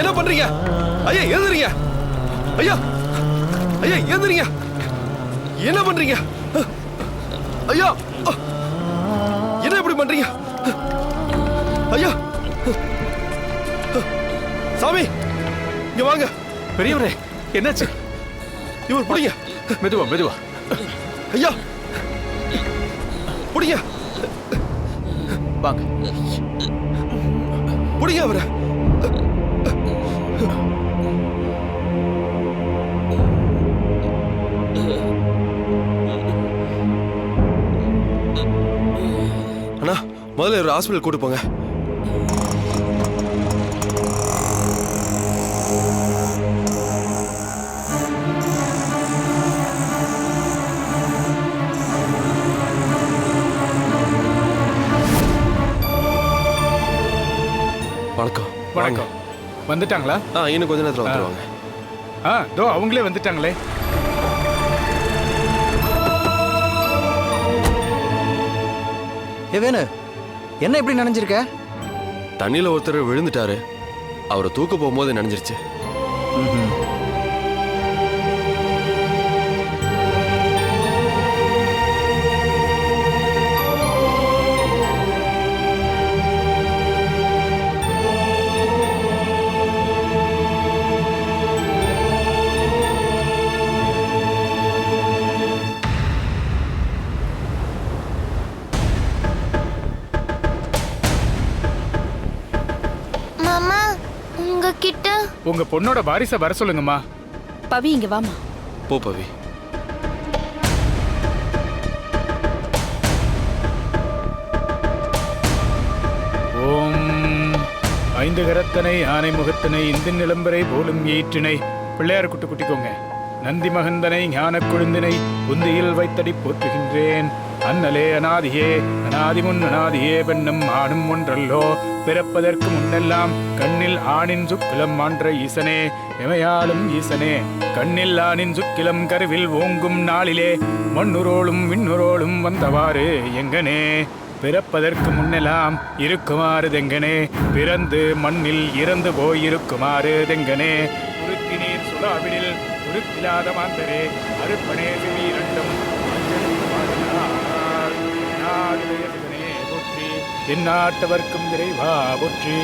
ஐயா எழுதுறீங்க ஐயா ஐயா எழுதுறீங்க என்ன பண்றீங்க? ஐயா என்ன இப்படி பண்றீங்க? ஐயா சாமி இங்க வாங்க. பெரியவரே என்னாச்சு? இவர் பிடிங்க. மெதுவா மெதுவா. ஐயா பிடிங்க. வாங்க. பிடிங்க அவரை. அண்ணா முதல்ல ஒரு ஹாஸ்பிட்டல் கூட்டு போங்க. வணக்கம். வணக்கம். வந்துட்டாங்களா? ஆ இன்னும் கொஞ்ச நேரத்தில் வந்துருவாங்க. ஆ தோ அவங்களே வந்துட்டாங்களே. ஏ வேணு என்ன இப்படி நினைஞ்சிருக்க? தண்ணியில் ஒருத்தர் விழுந்துட்டாரு. அவரை தூக்க போகும்போது நனைஞ்சிருச்சு. மாமா உங்ககிட்ட? உங்க பொண்ணோட வாரிசை வர சொல்லுங்கம்மா. பவி இங்க வாமா போ பவி. ஓம் ஐந்து கரத்தனை ஆனை முகத்தனை இந்தின் நிலம்பரை போலும் ஈற்றினை பிள்ளையார் குட்டு குட்டிக்கோங்க நந்தி மகந்தனை ஞானக் கொழுந்தினை புந்தியில் வைத்தடி போற்றுகின்றேன். அன்னலே அனாதியே அனாதி முன் அனாதியே பெண்ணும் ஆணும் ஒன்றல்லோ. பிறப்பதற்கு முன்னெல்லாம் கண்ணில் ஆணின் சுக்கிலம் ஆன்ற ஈசனே எமையாளும் ஈசனே. கண்ணில் ஆணின் சுக்கிலம் கருவில் ஓங்கும் நாளிலே மண்ணுரோளும் விண்ணுரோளும் வந்தவாறு எங்கனே. பிறப்பதற்கு முன்னெல்லாம் இருக்குமாறு தெங்கனே பிறந்து மண்ணில் இறந்து போயிருக்குமாறு தெங்கனே. உருத்தினீர் சுலாவிடில் உருத்திலாத மாந்தரே அருப்பனே சிவீரண்டும் போற்றி எந்நாட்டவர்க்கும் இறைவா ஒற்றி